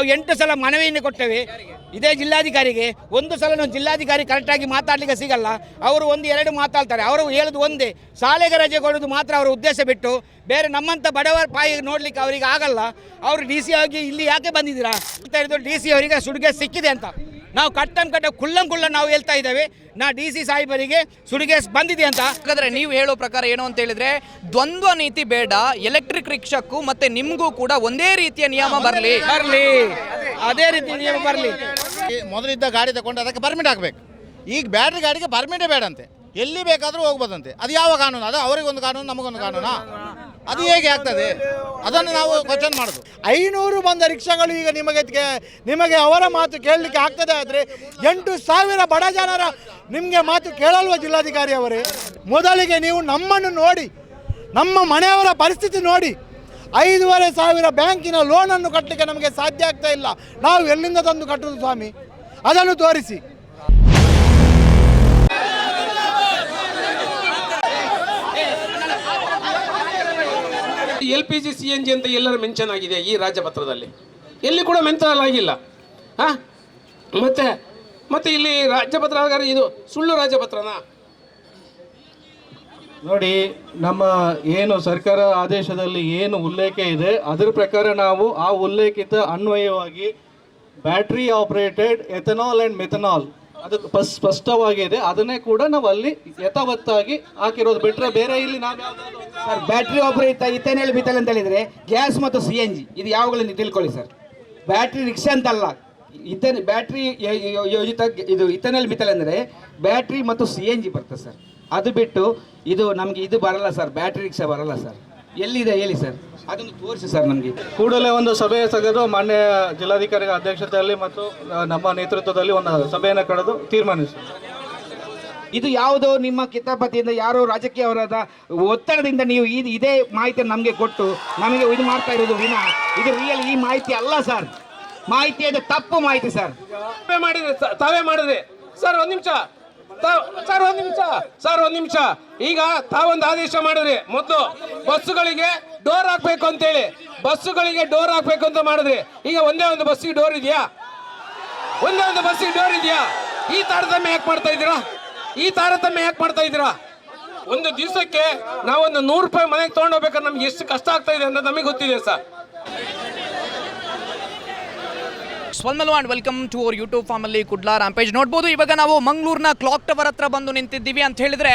ನಾವು ಎಂಟು ಸಲ ಮನವಿಯನ್ನು ಕೊಟ್ಟೇವೆ. ಇದೇ ಜಿಲ್ಲಾಧಿಕಾರಿಗೆ ಒಂದು ಸಲ ನಾವು ಜಿಲ್ಲಾಧಿಕಾರಿ ಕರೆಕ್ಟಾಗಿ ಮಾತಾಡಲಿಕ್ಕೆ ಸಿಗಲ್ಲ. ಅವರು ಒಂದು ಎರಡು ಮಾತಾಡ್ತಾರೆ. ಅವರು ಹೇಳೋದು ಒಂದೇ. ಶಾಲೆಗೆ ರಜೆ ಕೊಡೋದು ಮಾತ್ರ ಅವರ ಉದ್ದೇಶ ಬಿಟ್ಟು ಬೇರೆ ನಮ್ಮಂಥ ಬಡವರ ಪಾಯಿ ನೋಡ್ಲಿಕ್ಕೆ ಅವರಿಗೆ ಆಗಲ್ಲ. ಅವರು ಡಿ ಸಿ ಆಗಿ ಇಲ್ಲಿ ಯಾಕೆ ಬಂದಿದ್ದೀರಾ? ಅಂತ ಹೇಳಿದ್ರು ಡಿ ಸಿ ಅವರಿಗೆ ಸುಡುಗೆ ಸಿಕ್ಕಿದೆ ಅಂತ. ನಾವು ಕಟ್ಟಂ ಕಟ್ಟೆ ಕುಳ್ಳಂ ಕುಳ್ಳ ನಾವು ಹೇಳ್ತಾ ಇದ್ದೇವೆ. ನಾ ಡಿ ಸಿ ಸಾಹೇಬರಿಗೆ ಸುಡುಗೆ ಬಂದಿದೆ ಅಂತ. ಹಾಗಾದ್ರೆ ನೀವು ಹೇಳೋ ಪ್ರಕಾರ ಏನು ಅಂತ ಹೇಳಿದ್ರೆ ದ್ವಂದ್ವ ನೀತಿ ಬೇಡ ಎಲೆಕ್ಟ್ರಿಕ್ ರಿಕ್ಷಾಕ್ಕೂ ಮತ್ತೆ ನಿಮಗೂ ಕೂಡ ಒಂದೇ ರೀತಿಯ ನಿಯಮ ಬರಲಿ. ಬರಲಿ. ಅದೇ ರೀತಿ ನಿಯಮ ಬರಲಿ. ಮೊದಲಿದ್ದ ಗಾಡಿ ತಗೊಂಡು ಅದಕ್ಕೆ ಪರ್ಮಿಟ್ ಆಗಬೇಕು ಈಗ ಬ್ಯಾಟ್ರಿ ಗಾಡಿಗೆ ಪರ್ಮಿಟೇ ಬೇಡಂತೆ. ಎಲ್ಲಿ ಬೇಕಾದರೂ ಹೋಗ್ಬೋದಂತೆ. ಅದು ಯಾವ ಕಾನೂನು? ಅದು ಅವರಿಗೊಂದು ಕಾನೂನು ನಮಗೊಂದು ಕಾನೂನಾ? ಅದು ಹೇಗೆ ಆಗ್ತದೆ? ಅದನ್ನು ನಾವು ಕ್ವಶನ್ ಮಾಡೋದು. ಐನೂರು ಬಂದ ರಿಕ್ಷಾಗಳು ಈಗ ನಿಮಗೆ ನಿಮಗೆ ಅವರ ಮಾತು ಕೇಳಲಿಕ್ಕೆ ಆಗ್ತದೆ ಆದರೆ ಎಂಟು ಸಾವಿರ ಬಡ ಜನರ ನಿಮಗೆ ಮಾತು ಕೇಳಲ್ವ ಜಿಲ್ಲಾಧಿಕಾರಿ ಅವರೇ? ಮೊದಲಿಗೆ ನೀವು ನಮ್ಮನ್ನು ನೋಡಿ, ನಮ್ಮ ಮನೆಯವರ ಪರಿಸ್ಥಿತಿ ನೋಡಿ. ಐದೂವರೆ ಸಾವಿರ ಬ್ಯಾಂಕಿನ ಲೋನನ್ನು ಕಟ್ಟಲಿಕ್ಕೆ ನಮಗೆ ಸಾಧ್ಯ ಆಗ್ತಾ ಇಲ್ಲ. ನಾವು ಎಲ್ಲಿಂದ ತಂದು ಕಟ್ಟುದು ಸ್ವಾಮಿ? ಅದನ್ನು ತೋರಿಸಿ. L P G, C N G ಅಂತ ಎಲ್ಲರೂ ಮೆನ್ಷನ್ ಆಗಿದೆ ಈ ರಾಜ್ಯಪತ್ರದಲ್ಲಿ ಎಲ್ಲಿ ಕೂಡ ಮೆನ್ಷನ್ ಆಗಿಲ್ಲ. ಹಾಂ ಮತ್ತೆ ಮತ್ತೆ ಇಲ್ಲಿ ರಾಜ್ಯಪತ್ರ ಇದು ಸುಳ್ಳು ರಾಜ್ಯಪತ್ರನಾ ನೋಡಿ, ನಮ್ಮ ಏನು ಸರ್ಕಾರ ಆದೇಶದಲ್ಲಿ ಏನು ಉಲ್ಲೇಖ ಇದೆ, ಅದರ ಪ್ರಕಾರ ನಾವು ಆ ಉಲ್ಲೇಖಿತ ಅನ್ವಯವಾಗಿ battery operated ethanol and methanol, ಅದು ಸ್ಪಷ್ಟವಾಗಿದೆ. ಅದನ್ನೇ ಕೂಡ ನಾವು ಅಲ್ಲಿ ಯಥಾವತ್ತಾಗಿ ಹಾಕಿರೋದು. ಬಿಟ್ಟರೆ ಬೇರೆ ಇಲ್ಲಿ ನಾವು ಸರ್, ಬ್ಯಾಟ್ರಿ ಆಪರೇಟ್ ಹೇಳಿ ಬಿತ್ತಲ್ಲ ಅಂತ ಹೇಳಿದ್ರೆ ಗ್ಯಾಸ್ ಮತ್ತು ಸಿ ಎನ್ ಜಿ ಇದು ಯಾವಾಗಲೂ ನೀವು ತಿಳ್ಕೊಳ್ಳಿ ಸರ್. ಬ್ಯಾಟ್ರಿ ರಿಕ್ಷಾ ಅಂತಲ್ಲ ಇಥೆನ್ ಬ್ಯಾಟ್ರಿ ಯೋಜಿತ ಇದು ಇಥೆನಲ್ ಬಿತ್ತಲ್ ಅಂದರೆ ಬ್ಯಾಟ್ರಿ ಮತ್ತು ಸಿ ಎನ್ ಜಿ ಬರ್ತದೆ ಸರ್. ಅದು ಬಿಟ್ಟು ಇದು ನಮಗೆ ಇದು ಬರಲ್ಲ ಸರ್, ಬ್ಯಾಟ್ರಿ ರಿಕ್ಷಾ ಬರಲ್ಲ ಸರ್. ಎಲ್ಲಿದೆ ಹೇಳಿ ಸರ್ ಅದನ್ನು ತೋರಿಸಿ ಸರ್ ನಮಗೆ. ಕೂಡಲೇ ಒಂದು ಸಭೆ ತೆಗೆದು ಮಾನ್ಯ ಜಿಲ್ಲಾಧಿಕಾರಿಗಳ ಅಧ್ಯಕ್ಷತೆಯಲ್ಲಿ ಮತ್ತು ನಮ್ಮ ನೇತೃತ್ವದಲ್ಲಿ ಒಂದು ಸಭೆಯನ್ನು ಕಳೆದು ತೀರ್ಮಾನಿಸಿ. ಇದು ಯಾವುದೋ ನಿಮ್ಮ ಕಿತಾಪತಿಯಿಂದ ಯಾರೋ ರಾಜಕೀಯವರಾದ ಒತ್ತಡದಿಂದ ನೀವು ಇದು ಇದೇ ಮಾಹಿತಿ ನಮಗೆ ಕೊಟ್ಟು ನಮಗೆ ಇದು ಮಾಡ್ತಾ ಇರೋದು ವಿನ. ಇದು ರಿಯಲ್ ಈ ಮಾಹಿತಿ ಅಲ್ಲ ಸರ್. ಮಾಹಿತಿ ಅದು ತಪ್ಪು ಮಾಹಿತಿ ಸರ್. ಮಾಡಿದ್ರೆ ತಾವೇ ಮಾಡಿದ್ರೆ. ಸರ್, ಒಂದು ನಿಮಿಷ. ಸರ್, ಒಂದು ನಿಮಿಷ. ಸರ್, ಒಂದು ನಿಮಿಷ. ಈಗ ತಾವೊಂದು ಆದೇಶ ಮಾಡಿದ್ರಿ. ಮೊದಲು ಬಸ್ಸುಗಳಿಗೆ ಡೋರ್ ಹಾಕ್ಬೇಕು ಅಂತೇಳಿ. ಬಸ್ಸುಗಳಿಗೆ ಡೋರ್ ಹಾಕ್ಬೇಕು ಅಂತ ಮಾಡಿದ್ರಿ. ಈಗ ಒಂದೇ ಒಂದು ಬಸ್ಸಿಗೆ ಡೋರ್ ಇದೆಯಾ? ಒಂದೇ ಒಂದು ಬಸ್ಸಿಗೆ ಡೋರ್ ಇದೆಯಾ? ಈ ತಾರತಮ್ಯ ಯಾಕೆ ಮಾಡ್ತಾ ಇದ್ದೀರಾ? ಈ ತಾರತಮ್ಯ ಯಾಕೆ ಮಾಡ್ತಾ ಇದ್ದೀರಾ? ಒಂದು ದಿವಸಕ್ಕೆ ನಾವೊಂದು ನೂರು ರೂಪಾಯಿ ಮನೆಗೆ ತೊಗೊಂಡೋಗ್ಬೇಕಾದ್ರೆ ನಮ್ಗೆ ಎಷ್ಟು ಕಷ್ಟ ಆಗ್ತಾ ಇದೆ ಅಂತ ನಮಗೆ ಗೊತ್ತಿದೆ, sir. ಸ್ವಂದಲು and welcome to our YouTube formally Kudla rampage ನೋಡ್ಬೋದು, ಇವಾಗ ನಾವು ಮಂಗಳೂರಿನ ಕ್ಲಾಕ್ ಟವರ್ ಹತ್ರ ಬಂದು ನಿಂತಿದ್ದೀವಿ ಅಂತ ಹೇಳಿದ್ರೆ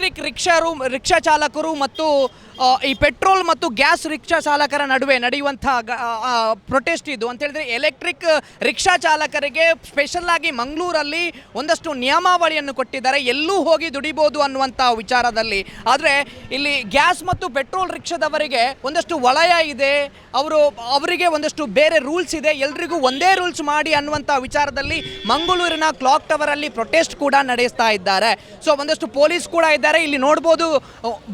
ಎಲೆಕ್ಟ್ರಿಕ್ ರಿಕ್ಷಾರು ರಿಕ್ಷಾ ಚಾಲಕರು ಮತ್ತು ಈ ಪೆಟ್ರೋಲ್ ಮತ್ತು ಗ್ಯಾಸ್ ರಿಕ್ಷಾ ಚಾಲಕರ ನಡುವೆ ನಡೆಯುವಂಥ ಪ್ರೊಟೆಸ್ಟ್ ಇದು. ಅಂತ ಹೇಳಿದ್ರೆ ಎಲೆಕ್ಟ್ರಿಕ್ ರಿಕ್ಷಾ ಚಾಲಕರಿಗೆ ಸ್ಪೆಷಲ್ ಆಗಿ ಮಂಗಳೂರಲ್ಲಿ ಒಂದಷ್ಟು ನಿಯಮಾವಳಿಯನ್ನು ಕೊಟ್ಟಿದ್ದಾರೆ. ಎಲ್ಲೂ ಹೋಗಿ ದುಡಿಬೋದು ಅನ್ನುವಂಥ ವಿಚಾರದಲ್ಲಿ. ಆದರೆ ಇಲ್ಲಿ ಗ್ಯಾಸ್ ಮತ್ತು ಪೆಟ್ರೋಲ್ ರಿಕ್ಷಾದವರಿಗೆ ಒಂದಷ್ಟು ವಲಯ ಇದೆ. ಅವರು, ಅವರಿಗೆ ಒಂದಷ್ಟು ಬೇರೆ ರೂಲ್ಸ್ ಇದೆ. ಎಲ್ರಿಗೂ ಒಂದೇ ರೂಲ್ಸ್ ಮಾಡಿ ಅನ್ನುವಂಥ ವಿಚಾರದಲ್ಲಿ ಮಂಗಳೂರಿನ ಕ್ಲಾಕ್ ಟವರ್ ಅಲ್ಲಿ ಪ್ರೊಟೆಸ್ಟ್ ಕೂಡ ನಡೆಸ್ತಾ ಇದ್ದಾರೆ. ಸೊ ಒಂದಷ್ಟು ಪೊಲೀಸ್ ಕೂಡ ಇದ್ದಾರೆ ಇಲ್ಲಿ ನೋಡ್ಬೋದು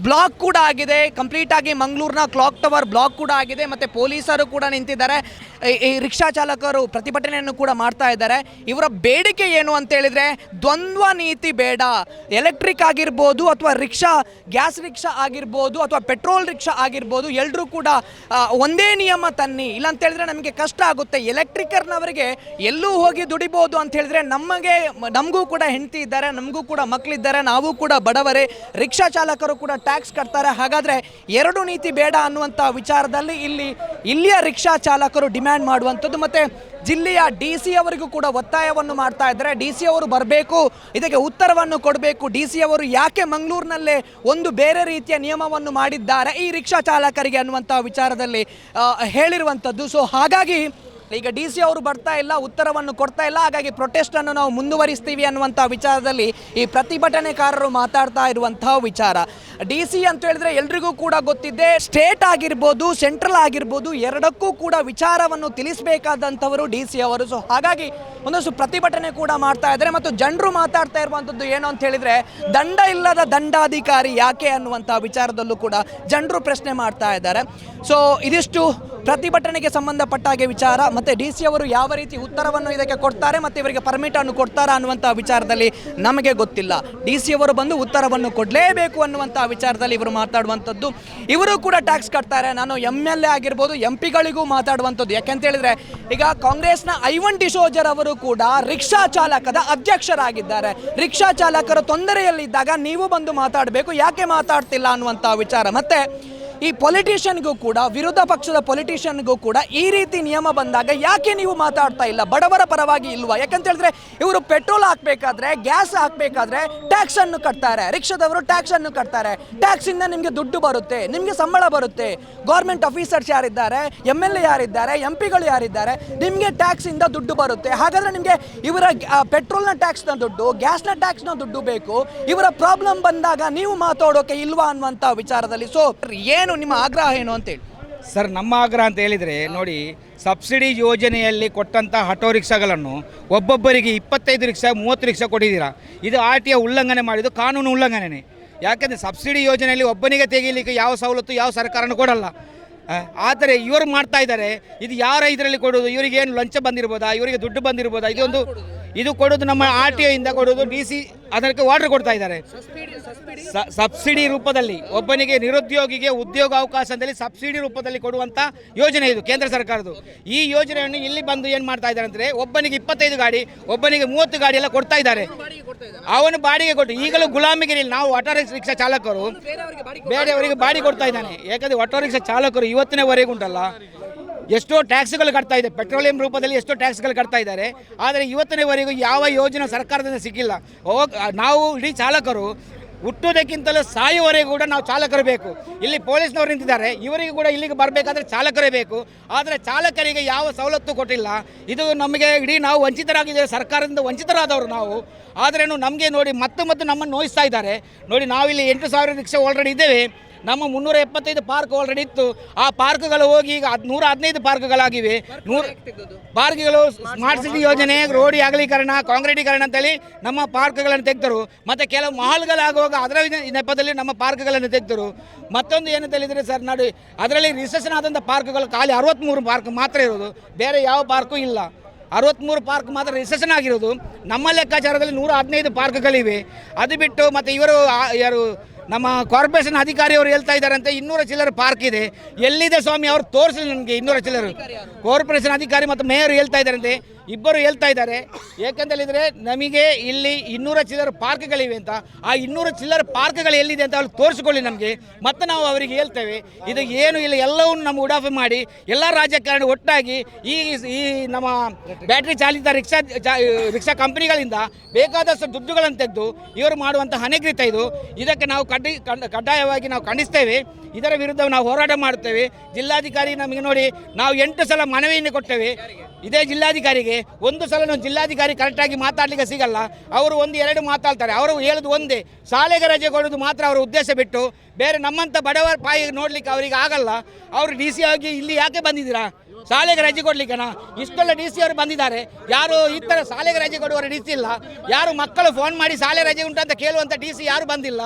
ಬ್ಲಾಕ್ ಕೂಡ ಆಗಿದೆ. ಕಂಪ್ಲೀಟ್ ಆಗಿ ಮಂಗಳೂರಿನ ಕ್ಲಾಕ್ ಟವರ್ ಬ್ಲಾಕ್ ಕೂಡ ಆಗಿದೆ ಮತ್ತೆ ಪೊಲೀಸರು ಕೂಡ ನಿಂತಿದ್ದಾರೆ. ಈ ರಿಕ್ಷಾ ಚಾಲಕರು ಪ್ರತಿಭಟನೆಯನ್ನು ಕೂಡ ಮಾಡ್ತಾ ಇದ್ದಾರೆ. ಇವರ ಬೇಡಿಕೆ ಏನು ಅಂತ ಹೇಳಿದ್ರೆ, ದ್ವಂದ್ವ ನೀತಿ ಬೇಡ. ಎಲೆಕ್ಟ್ರಿಕ್ ಆಗಿರ್ಬೋದು ಅಥವಾ ರಿಕ್ಷಾ ಗ್ಯಾಸ್ ರಿಕ್ಷಾ ಆಗಿರ್ಬೋದು ಅಥವಾ ಪೆಟ್ರೋಲ್ ರಿಕ್ಷಾ ಆಗಿರ್ಬೋದು ಎಲ್ಲರೂ ಕೂಡ ಒಂದೇ ನಿಯಮ ತನ್ನಿ. ಇಲ್ಲ ಅಂತ ಹೇಳಿದ್ರೆ ನಮಗೆ ಕಷ್ಟ ಆಗುತ್ತೆ. ಎಲೆಕ್ಟ್ರಿಕರ್ನವರಿಗೆ ಎಲ್ಲೂ ಹೋಗಿ ದುಡಿಬೋದು ಅಂತ ಹೇಳಿದ್ರೆ ನಮಗೆ, ನಮಗೂ ಕೂಡ ಹೆಂಡತಿ ಇದ್ದಾರೆ, ನಮಗೂ ಕೂಡ ಮಕ್ಕಳಿದ್ದಾರೆ ನಾವು ಕೂಡ ಬಡವರೇ. ರಿಕ್ಷಾ ಚಾಲಕರು ಕೂಡ ಟ್ಯಾಕ್ಸ್ ಕಟ್ತಾರೆ. ಹಾಗಾದರೆ ಎರಡು ನೀತಿ ಬೇಡ ಅನ್ನುವಂಥ ವಿಚಾರದಲ್ಲಿ ಇಲ್ಲಿ ಇಲ್ಲಿಯ ರಿಕ್ಷಾ ಚಾಲಕರು ಡಿಮ್ಯಾಂಡ್ ಮಾಡುವಂಥದ್ದು. ಮತ್ತು ಜಿಲ್ಲೆಯ ಡಿ ಸಿ ಅವರಿಗೂ ಕೂಡ ಒತ್ತಾಯವನ್ನು ಮಾಡ್ತಾ ಇದ್ದಾರೆ. ಡಿ ಸಿ ಅವರು ಬರಬೇಕು, ಇದಕ್ಕೆ ಉತ್ತರವನ್ನು ಕೊಡಬೇಕು. ಡಿ ಸಿ ಅವರು ಯಾಕೆ ಮಂಗಳೂರಿನಲ್ಲೇ ಒಂದು ಬೇರೆ ರೀತಿಯ ನಿಯಮವನ್ನು ಮಾಡಿದ್ದಾರೆ ಈ ರಿಕ್ಷಾ ಚಾಲಕರಿಗೆ ಅನ್ನುವಂಥ ವಿಚಾರದಲ್ಲಿ ಹೇಳಿರುವಂಥದ್ದು. ಸೊ ಹಾಗಾಗಿ ಈಗ ಡಿ ಸಿ ಅವರು ಬರ್ತಾ ಇಲ್ಲ, ಉತ್ತರವನ್ನು ಕೊಡ್ತಾ ಇಲ್ಲ. ಹಾಗಾಗಿ ಪ್ರೊಟೆಸ್ಟ್ ಅನ್ನು ನಾವು ಮುಂದುವರಿಸ್ತೀವಿ ಅನ್ನುವಂಥ ವಿಚಾರದಲ್ಲಿ ಈ ಪ್ರತಿಭಟನೆಕಾರರು ಮಾತಾಡ್ತಾ ಇರುವಂತಹ ವಿಚಾರ. ಡಿ ಸಿ ಅಂತ ಹೇಳಿದ್ರೆ ಎಲ್ರಿಗೂ ಕೂಡ ಗೊತ್ತಿದೆ ಸ್ಟೇಟ್ ಆಗಿರ್ಬೋದು, ಸೆಂಟ್ರಲ್ ಆಗಿರ್ಬೋದು, ಎರಡಕ್ಕೂ ಕೂಡ ವಿಚಾರವನ್ನು ತಿಳಿಸಬೇಕಾದಂಥವರು ಡಿ ಸಿ ಅವರು. ಸೊ ಹಾಗಾಗಿ ಒಂದಷ್ಟು ಪ್ರತಿಭಟನೆ ಕೂಡ ಮಾಡ್ತಾ ಇದ್ದಾರೆ. ಮತ್ತು ಜನರು ಮಾತಾಡ್ತಾ ಇರುವಂಥದ್ದು ಏನು ಅಂತ ಹೇಳಿದ್ರೆ, ದಂಡ ಇಲ್ಲದ ದಂಡಾಧಿಕಾರಿ ಯಾಕೆ ಅನ್ನುವಂಥ ವಿಚಾರದಲ್ಲೂ ಕೂಡ ಜನರು ಪ್ರಶ್ನೆ ಮಾಡ್ತಾ ಇದ್ದಾರೆ. ಸೊ ಇದಿಷ್ಟು ಪ್ರತಿಭಟನೆಗೆ ಸಂಬಂಧಪಟ್ಟ ಹಾಗೆ ವಿಚಾರ. ಮತ್ತು ಡಿ ಸಿ ಅವರು ಯಾವ ರೀತಿ ಉತ್ತರವನ್ನು ಇದಕ್ಕೆ ಕೊಡ್ತಾರೆ ಮತ್ತು ಇವರಿಗೆ ಪರ್ಮಿಟ್ ಅನ್ನು ಕೊಡ್ತಾರಾ ಅನ್ನುವಂಥ ವಿಚಾರದಲ್ಲಿ ನಮಗೆ ಗೊತ್ತಿಲ್ಲ. ಡಿ ಸಿ ಅವರು ಬಂದು ಉತ್ತರವನ್ನು ಕೊಡಲೇಬೇಕು ಅನ್ನುವಂಥ ವಿಚಾರದಲ್ಲಿ ಇವರು ಮಾತಾಡುವಂಥದ್ದು. ಇವರು ಕೂಡ ಟ್ಯಾಕ್ಸ್ ಕಟ್ತಾರೆ. ನಾನು ಎಂ ಎಲ್ ಎ ಆಗಿರ್ಬೋದು ಎಂ ಪಿಗಳಿಗೂ ಮಾತಾಡುವಂಥದ್ದು. ಯಾಕೆಂತೇಳಿದರೆ, ಈಗ ಕಾಂಗ್ರೆಸ್ನ ಐವನ್ ಡಿಸೋಜರ್ ಅವರು ಕೂಡ ರಿಕ್ಷಾ ಚಾಲಕದ ಅಧ್ಯಕ್ಷರಾಗಿದ್ದಾರೆ. ರಿಕ್ಷಾ ಚಾಲಕರು ತೊಂದರೆಯಲ್ಲಿದ್ದಾಗ ನೀವು ಬಂದು ಮಾತಾಡಬೇಕು. ಯಾಕೆ ಮಾತಾಡ್ತಿಲ್ಲ ಅನ್ನುವಂಥ ವಿಚಾರ. ಮತ್ತೆ ಈ ಪೊಲಿಟಿಷಿಯನ್ಗೂ ಕೂಡ ವಿರೋಧ ಪಕ್ಷದ ಪೊಲಿಟಿಷಿಯನ್ಗೂ ಕೂಡ ಈ ರೀತಿ ನಿಯಮ ಬಂದಾಗ ಯಾಕೆ ನೀವು ಮಾತಾಡ್ತಾ ಇಲ್ಲ? ಬಡವರ ಪರವಾಗಿ ಇಲ್ವಾ? ಯಾಕಂತ ಹೇಳಿದ್ರೆ, ಇವರು ಪೆಟ್ರೋಲ್ ಹಾಕಬೇಕಾದ್ರೆ ಗ್ಯಾಸ್ ಹಾಕಬೇಕಾದ್ರೆ ಟ್ಯಾಕ್ಸ್ ಅನ್ನು ಕಟ್ತಾರೆ. ರಿಕ್ಷಾದವರು ಟ್ಯಾಕ್ಸ್ ಅನ್ನು ಕಟ್ತಾರೆ. ಟ್ಯಾಕ್ಸ್ ಇಂದ ನಿಮಗೆ ದುಡ್ಡು ಬರುತ್ತೆ, ನಿಮಗೆ ಸಂಬಳ ಬರುತ್ತೆ. ಗೌರ್ಮೆಂಟ್ ಆಫೀಸರ್ಸ್ ಯಾರಿದ್ದಾರೆ ಎಂ ಎಲ್ ಎ ಯಾರಿದ್ದಾರೆ ಎಂ ಪಿಗಳು ಯಾರಿದ್ದಾರೆ, ನಿಮಗೆ ಟ್ಯಾಕ್ಸ್ ಇಂದ ದುಡ್ಡು ಬರುತ್ತೆ. ಹಾಗಾದ್ರೆ ನಿಮಗೆ ಇವರ ಪೆಟ್ರೋಲ್ನ ಟ್ಯಾಕ್ಸ್ನ ದುಡ್ಡು ಗ್ಯಾಸ್ನ ಟ್ಯಾಕ್ಸ್ನ ದುಡ್ಡು ಬೇಕು. ಇವರ ಪ್ರಾಬ್ಲಮ್ ಬಂದಾಗ ನೀವು ಮಾತಾಡೋಕೆ ಇಲ್ವಾ ಅನ್ನುವಂಥ ವಿಚಾರದಲ್ಲಿ. ಸೊ ಏನು ನಿಮ್ಮ ಆಗ್ರಹ ಏನು ಅಂತೇಳಿ ಸರ್ ನಮ್ಮ ಆಗ್ರಹ ಅಂತ ಹೇಳಿದರೆ ನೋಡಿ ಸಬ್ಸಿಡಿ ಯೋಜನೆಯಲ್ಲಿ ಕೊಟ್ಟಂಥ ಆಟೋ ರಿಕ್ಷಾಗಳನ್ನು ಒಬ್ಬೊಬ್ಬರಿಗೆ ಇಪ್ಪತ್ತೈದು ರಿಕ್ಷಾ ಮೂವತ್ತು ರಿಕ್ಷಾ ಕೊಟ್ಟಿದ್ದೀರಾ? ಇದು ಆರ್ ಟಿ ಉಲ್ಲಂಘನೆ ಮಾಡಿದ್ದು ಕಾನೂನು ಉಲ್ಲಂಘನೆ ಯಾಕೆಂದರೆ ಸಬ್ಸಿಡಿ ಯೋಜನೆಯಲ್ಲಿ ಒಬ್ಬನಿಗೆ ತೆಗೀಲಿಕ್ಕೆ ಯಾವ ಸವಲತ್ತು ಯಾವ ಸರ್ಕಾರನೂ ಕೊಡಲ್ಲ. ಆದರೆ ಇವರು ಮಾಡ್ತಾ ಇದ್ದಾರೆ. ಇದು ಯಾರ ಇದರಲ್ಲಿ ಕೊಡೋದು ಇವರಿಗೆ ಏನು ಲಂಚ ಬಂದಿರ್ಬೋದಾ? ಇವರಿಗೆ ದುಡ್ಡು ಬಂದಿರ್ಬೋದಾ? ಇದೊಂದು ಇದು ಕೊಡೋದು ನಮ್ಮ ಆರ್ ಟಿ ಐಯಿಂದ ಕೊಡೋದು ಡಿ ಸಿ ಅದಕ್ಕೆ ಆರ್ಡರ್ ಕೊಡ್ತಾ ಇದ್ದಾರೆ. ಸಬ್ಸಿಡಿ ರೂಪದಲ್ಲಿ ಒಬ್ಬನಿಗೆ ನಿರುದ್ಯೋಗಿಗೆ ಉದ್ಯೋಗ ಅವಕಾಶದಲ್ಲಿ ಸಬ್ಸಿಡಿ ರೂಪದಲ್ಲಿ ಕೊಡುವಂತ ಯೋಜನೆ ಇದು ಕೇಂದ್ರ ಸರ್ಕಾರದ್ದು. ಈ ಯೋಜನೆಯನ್ನು ಇಲ್ಲಿ ಬಂದು ಏನು ಮಾಡ್ತಾ ಇದ್ದಾರೆ ಅಂದರೆ ಒಬ್ಬನಿಗೆ ಇಪ್ಪತ್ತೈದು ಗಾಡಿ, ಒಬ್ಬನಿಗೆ ಮೂವತ್ತು ಗಾಡಿ ಎಲ್ಲ ಕೊಡ್ತಾ ಇದ್ದಾರೆ. ಅವನು ಬಾಡಿಗೆ ಕೊಟ್ಟು ಈಗಲೂ ಗುಲಾಮಿಗಿರಿ ನಾವು ಆಟೋ ರಿಕ್ಷಾ ಚಾಲಕರು, ಬೇರೆಯವರಿಗೆ ಬಾಡಿ ಕೊಡ್ತಾ ಇದ್ದಾನೆ. ಯಾಕಂದ್ರೆ ಆಟೋ ರಿಕ್ಷಾ ಚಾಲಕರು ಇವತ್ತಿನವರೆಗೂ ಉಂಟಲ್ಲ. ಎಷ್ಟೋ ಟ್ಯಾಕ್ಸ್ಗಳು ಕಟ್ತಾ ಇದೆ. ಪೆಟ್ರೋಲಿಯಂ ರೂಪದಲ್ಲಿ ಎಷ್ಟೋ ಟ್ಯಾಕ್ಸ್ಗಳು ಕಟ್ತಾ ಇದ್ದಾರೆ. ಆದರೆ ಇವತ್ತಿನವರೆಗೂ ಯಾವ ಯೋಜನೆ ಸರ್ಕಾರದಿಂದ ಸಿಕ್ಕಿಲ್ಲ. ನಾವು ಇಡೀ ಚಾಲಕರು ಹುಟ್ಟುವುದಕ್ಕಿಂತಲೂ ಸಾಯುವವರೆಗೂ ಕೂಡ ನಾವು ಚಾಲಕರು ಬೇಕು. ಇಲ್ಲಿ ಪೊಲೀಸ್ನವರು ನಿಂತಿದ್ದಾರೆ. ಇವರಿಗೆ ಕೂಡ ಇಲ್ಲಿಗೆ ಬರಬೇಕಾದ್ರೆ ಚಾಲಕರೇ ಬೇಕು. ಆದರೆ ಚಾಲಕರಿಗೆ ಯಾವ ಸವಲತ್ತು ಕೊಟ್ಟಿಲ್ಲ. ಇದು ನಮಗೆ ಇಡೀ ನಾವು ವಂಚಿತರಾಗಿದ್ದೇವೆ. ಸರ್ಕಾರದಿಂದ ವಂಚಿತರಾದವರು ನಾವು. ಆದ್ರೇನು ನಮಗೆ ನೋಡಿ ಮತ್ತೆ ಮತ್ತೆ ನಮ್ಮನ್ನು ನೋಯಿಸ್ತಾ ಇದ್ದಾರೆ. ನೋಡಿ ನಾವಿಲ್ಲಿ ಎಂಟು ಸಾವಿರ ರಿಕ್ಷಾ ಆಲ್ರೆಡಿ ಇದ್ದೇವೆ. ನಮ್ಮ ಮುನ್ನೂರ ಎಪ್ಪತ್ತೈದು ಪಾರ್ಕ್ ಆಲ್ರೆಡಿ ಇತ್ತು. ಆ ಪಾರ್ಕ್ಗಳು ಹೋಗಿ ಈಗ ನೂರ ಹದಿನೈದು ಪಾರ್ಕ್ಗಳಾಗಿವೆ ನೂರು ಪಾರ್ಕ್ಗಳು ಸ್ಮಾರ್ಟ್ ಸಿಟಿ ಯೋಜನೆ ರೋಡಿ ಅಗಲೀಕರಣ ಕಾಂಕ್ರೀಟೀಕರಣ ಅಂತೇಳಿ ನಮ್ಮ ಪಾರ್ಕ್ಗಳನ್ನು ತೆಗೆದರು. ಮತ್ತು ಕೆಲವು ಮಾಲ್ಗಳಾಗುವಾಗ ಅದರ ವಿಧ- ನೆಪದಲ್ಲಿ ನಮ್ಮ ಪಾರ್ಕ್ಗಳನ್ನು ತೆಗೆದರು. ಮತ್ತೊಂದು ಏನು ಹೇಳಿದರೆ ಸರ್ ನೋಡಿ ಅದರಲ್ಲಿ ರಿಸೆಷನ್ ಆದಂಥ ಪಾರ್ಕ್ಗಳು ಖಾಲಿ ಅರವತ್ತ್ಮೂರು ಪಾರ್ಕ್ ಮಾತ್ರ ಇರೋದು. ಬೇರೆ ಯಾವ ಪಾರ್ಕು ಇಲ್ಲ. ಅರವತ್ತ್ಮೂರು ಪಾರ್ಕ್ ಮಾತ್ರ ರಿಸೆಷನ್ ಆಗಿರೋದು. ನಮ್ಮ ಲೆಕ್ಕಾಚಾರದಲ್ಲಿ ನೂರ ಹದಿನೈದು ಪಾರ್ಕ್ಗಳಿವೆ ಅದು ಬಿಟ್ಟು ಮತ್ತು ಇವರು ಯಾರು ನಮ್ಮ ಕಾರ್ಪೊರೇಷನ್ ಅಧಿಕಾರಿಯವರು ಹೇಳ್ತಾ ಇದ್ದಾರಂತೆ ಇನ್ನೂರ ಚಿಲ್ಲರೆ ಪಾರ್ಕ್ ಇದೆ. ಎಲ್ಲಿದೆ ಸ್ವಾಮಿ ಅವ್ರು ತೋರಿಸಿ ನನಗೆ ಇನ್ನೂರ ಚಿಲ್ಲರೆ. ಕಾರ್ಪೊರೇಷನ್ ಅಧಿಕಾರಿ ಮತ್ತು ಮೇಯರ್ ಹೇಳ್ತಾ ಇದ್ದಾರಂತೆ ಇಬ್ಬರು ಹೇಳ್ತಾ ಇದ್ದಾರೆ. ಏಕೆಂತ ಹೇಳಿದರೆ ನಮಗೆ ಇಲ್ಲಿ ಇನ್ನೂರ ಚಿಲ್ಲರ್ ಪಾರ್ಕ್ಗಳಿವೆ ಅಂತ. ಆ ಇನ್ನೂರ ಚಿಲ್ಲರೆ ಪಾರ್ಕ್ಗಳು ಎಲ್ಲಿದೆ ಅಂತ ಅವ್ರು ತೋರಿಸ್ಕೊಳ್ಳಿ ನಮಗೆ. ಮತ್ತೆ ನಾವು ಅವರಿಗೆ ಹೇಳ್ತೇವೆ. ಇದು ಏನು ಇಲ್ಲ, ಎಲ್ಲವನ್ನು ನಮ್ಮ ಉಡಾಫೆ ಮಾಡಿ, ಎಲ್ಲ ರಾಜಕಾರಣಿ ಒಟ್ಟಾಗಿ ಈ ಈ ನಮ್ಮ ಬ್ಯಾಟ್ರಿ ಚಾಲಿತ ರಿಕ್ಷಾ ರಿಕ್ಷಾ ಕಂಪ್ನಿಗಳಿಂದ ಬೇಕಾದಷ್ಟು ದುಡ್ಡುಗಳನ್ನು ತೆಗೆದು ಇವರು ಮಾಡುವಂಥ ಹಣೆಗ್ರಿತ ಇದು. ಇದಕ್ಕೆ ನಾವು ಕಡ್ಡಿ, ಕಂಡ- ಕಡ್ಡಾಯವಾಗಿ ನಾವು ಖಂಡಿಸ್ತೇವೆ. ಇದರ ವಿರುದ್ಧ ನಾವು ಹೋರಾಟ ಮಾಡುತ್ತೇವೆ. ಜಿಲ್ಲಾಧಿಕಾರಿ ನಮಗೆ ನೋಡಿ ನಾವು ಎಂಟು ಸಲ ಮನವಿಯನ್ನು ಕೊಟ್ಟೇವೆ. ಇದೇ ಜಿಲ್ಲಾಧಿಕಾರಿಗೆ ಒಂದು ಸಲ ಜಿಲ್ಲಾಧಿಕಾರಿ ಕರೆಕ್ಟಾಗಿ ಮಾತಾಡಲಿಕ್ಕೆ ಸಿಗಲ್ಲ. ಅವರು ಒಂದು ಎರಡು ಮಾತಾಡ್ತಾರೆ. ಅವರು ಹೇಳೋದು ಒಂದೇ. ಶಾಲೆಗೆ ರಜೆ ಕೊಡೋದು ಮಾತ್ರ ಅವರ ಉದ್ದೇಶ ಬಿಟ್ಟು, ಬೇರೆ ನಮ್ಮಂಥ ಬಡವರ ಪಾಯಿ ನೋಡ್ಲಿಕ್ಕೆ ಅವರಿಗೆ ಆಗಲ್ಲ. ಅವರು ಡಿ ಸಿ ಆಗಿ ಇಲ್ಲಿ ಯಾಕೆ ಬಂದಿದ್ದೀರಾ? ಶಾಲೆಗೆ ರಜೆ ಕೊಡ್ಲಿಕ್ಕೆನಾ? ಇಷ್ಟೆಲ್ಲ ಡಿ ಸಿ ಅವರು ಬಂದಿದ್ದಾರೆ. ಯಾರು ಈ ಥರ ಶಾಲೆಗೆ ರಜೆ ಕೊಡುವವರು ಡಿ ಸಿ ಇಲ್ಲ. ಯಾರು ಮಕ್ಕಳು ಫೋನ್ ಮಾಡಿ ಶಾಲೆ ರಜೆ ಅಂತ ಕೇಳುವಂಥ ಡಿ ಸಿ ಯಾರು ಬಂದಿಲ್ಲ.